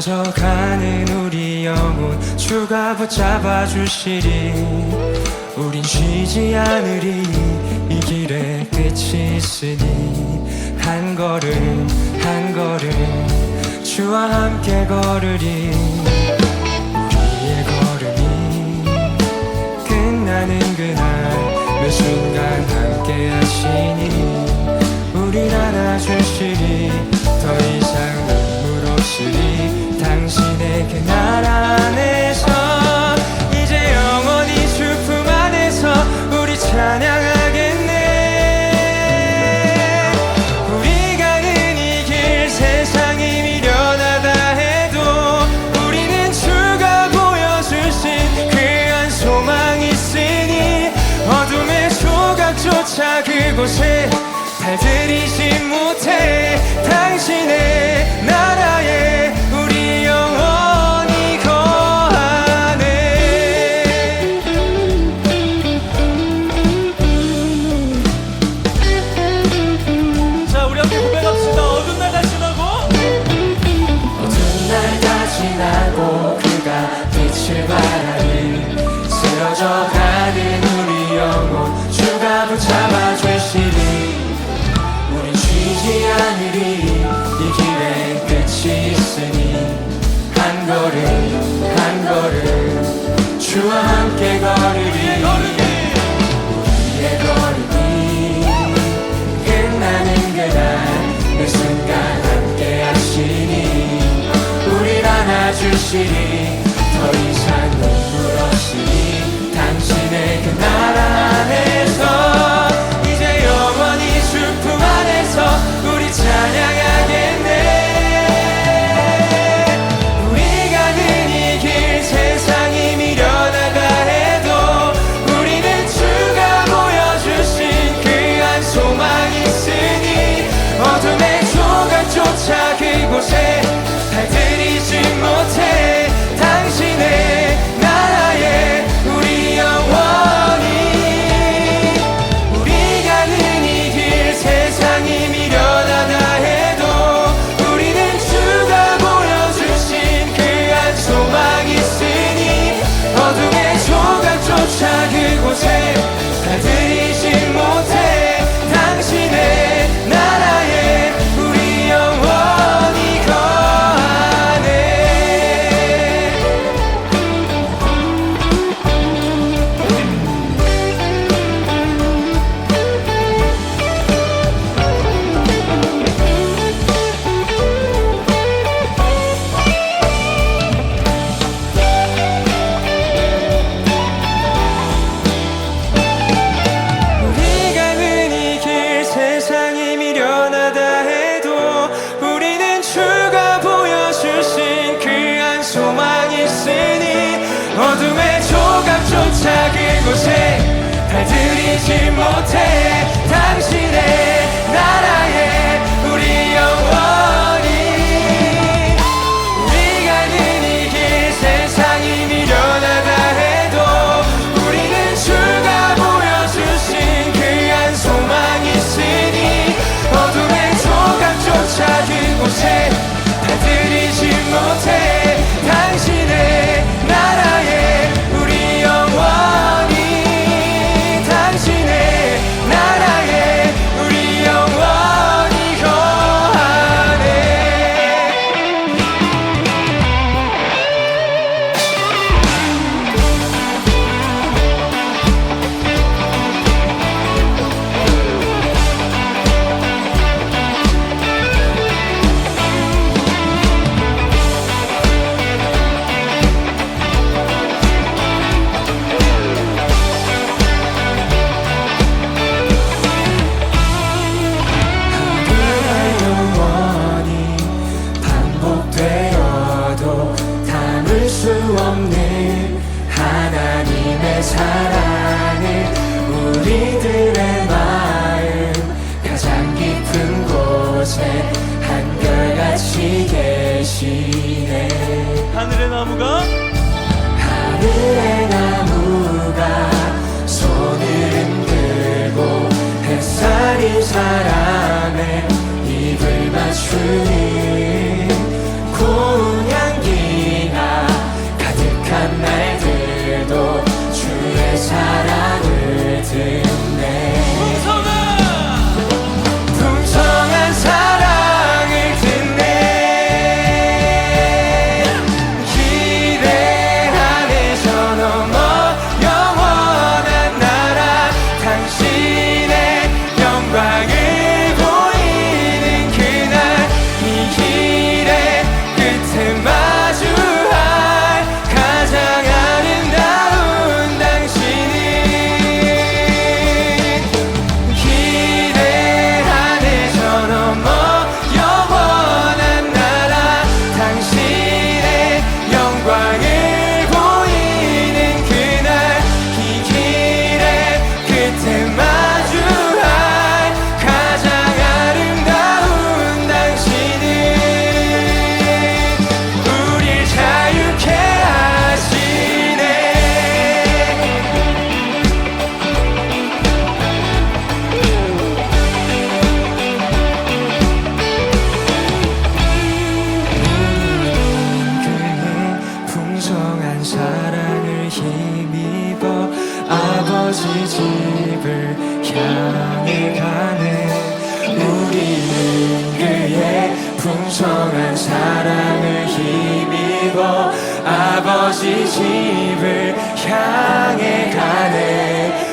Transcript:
커져가는 우리 영혼 추가 붙잡아 주시리. 우린 쉬지 않으리. 이 길의 끝이 있으니 한 걸음 한 걸음 주와 함께 걸으리. 이곳에 잘 들이지 못해 당신의 나 Shitty. 같이 계시네. 하늘의 나무가 하늘의 나무가 손을 들고 햇살이 사람의 입을 맞추니 집을 향해 가는 우리는 그의 풍성한 사랑을 힘입어 아버지 집을 향해 가네.